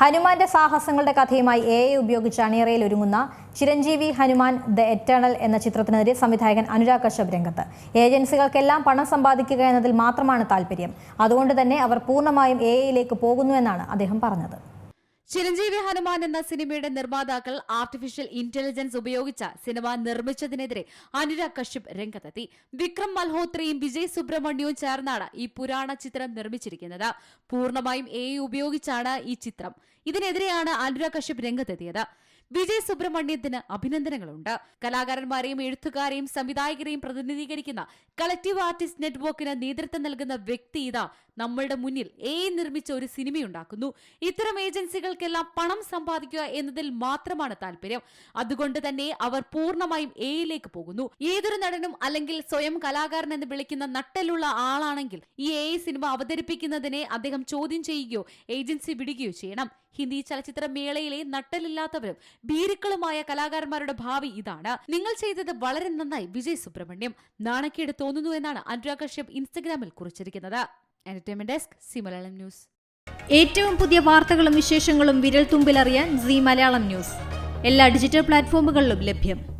ഹനുമാന്റെ സാഹസങ്ങളുടെ കഥയുമായി A I ഉപയോഗിച്ച് അണിയറയിൽ ഒരുങ്ങുന്ന ചിരഞ്ജീവി ഹനുമാൻ ദ എറ്റേണൽ എന്ന ചിത്രത്തിനെതിരെ സംവിധായകൻ അനുരാഗ് കശ്യപ് രംഗത്ത്. ഏജൻസികൾക്കെല്ലാം പണം സമ്പാദിക്കുക എന്നതിൽ മാത്രമാണ് താല്പര്യം. അതുകൊണ്ട് തന്നെ അവർ പൂർണമായും എ ഐയിലേക്ക് പോകുന്നുവെന്നാണ് അദ്ദേഹം പറഞ്ഞത്. ചിരഞ്ജീവി ഹനുമാൻ എന്ന സിനിമയുടെ നിർമ്മാതാക്കൾ ആർട്ടിഫിഷ്യൽ ഇന്റലിജൻസ് ഉപയോഗിച്ച സിനിമ നിർമ്മിച്ചതിനെതിരെ അനുരാഗ് കശ്യപ് രംഗത്തെത്തി. വിക്രം മൽഹോത്രയും വിജയ് സുബ്രഹ്മണ്യവും ചേർന്നാണ് ഈ പുരാണ ചിത്രം നിർമ്മിച്ചിരിക്കുന്നത്. പൂർണമായും എ ഉപയോഗിച്ചാണ് ഈ ചിത്രം. ഇതിനെതിരെയാണ് അനുരാഗ് കശ്യപ് രംഗത്തെത്തിയത്. വിജയ് സുബ്രഹ്മണ്യത്തിന് അഭിനന്ദനങ്ങളുണ്ട്. കലാകാരന്മാരെയും എഴുത്തുകാരെയും സംവിധായകരെയും പ്രതിനിധീകരിക്കുന്ന കളക്റ്റീവ് ആർട്ടിസ്റ്റ് നെറ്റ്വർക്കിന് നേതൃത്വം നൽകുന്ന വ്യക്തി ഇതാ നമ്മളുടെ മുന്നിൽ എ നിർമ്മിച്ച ഒരു സിനിമയുണ്ടാക്കുന്നു. ഇത്തരം ഏജൻസികൾക്കെല്ലാം പണം സമ്പാദിക്കുക എന്നതിൽ മാത്രമാണ് താല്പര്യം. അതുകൊണ്ട് തന്നെ അവർ പൂർണമായും എയിലേക്ക് പോകുന്നു. ഏതൊരു നടനും അല്ലെങ്കിൽ സ്വയം കലാകാരൻ എന്ന് വിളിക്കുന്ന നട്ടലുള്ള ആളാണെങ്കിൽ ഈ എ സിനിമ അവതരിപ്പിക്കുന്നതിനെ അദ്ദേഹം ചോദ്യം ചെയ്യുകയോ ഏജൻസി വിടുകയോ ചെയ്യണം. ഹിന്ദി ചലച്ചിത്ര മേളയിലെ നട്ടലില്ലാത്തവരും ഭീരുക്കളുമായ കലാകാരന്മാരുടെ ഭാവി ഇതാണ്. നിങ്ങൾ ചെയ്തത് വളരെ നന്നായി. വിജയ് സുബ്രഹ്മണ്യം. നാണക്കേട് തോന്നുന്നു എന്നാണ് അനുരാഗ് കശ്യപ് ഇൻസ്റ്റഗ്രാമിൽ കുറിച്ചിരിക്കുന്നത്. എന്റർടൈൻമെന്റ് ഡെസ്ക് സി ന്യൂസ് ഏറ്റവും പുതിയ വാർത്തകളും വിശേഷങ്ങളും വിരൽ തുമ്പിലറിയാൻ സി മലയാളം ന്യൂസ് എല്ലാ ഡിജിറ്റൽ പ്ലാറ്റ്ഫോമുകളിലും ലഭ്യം.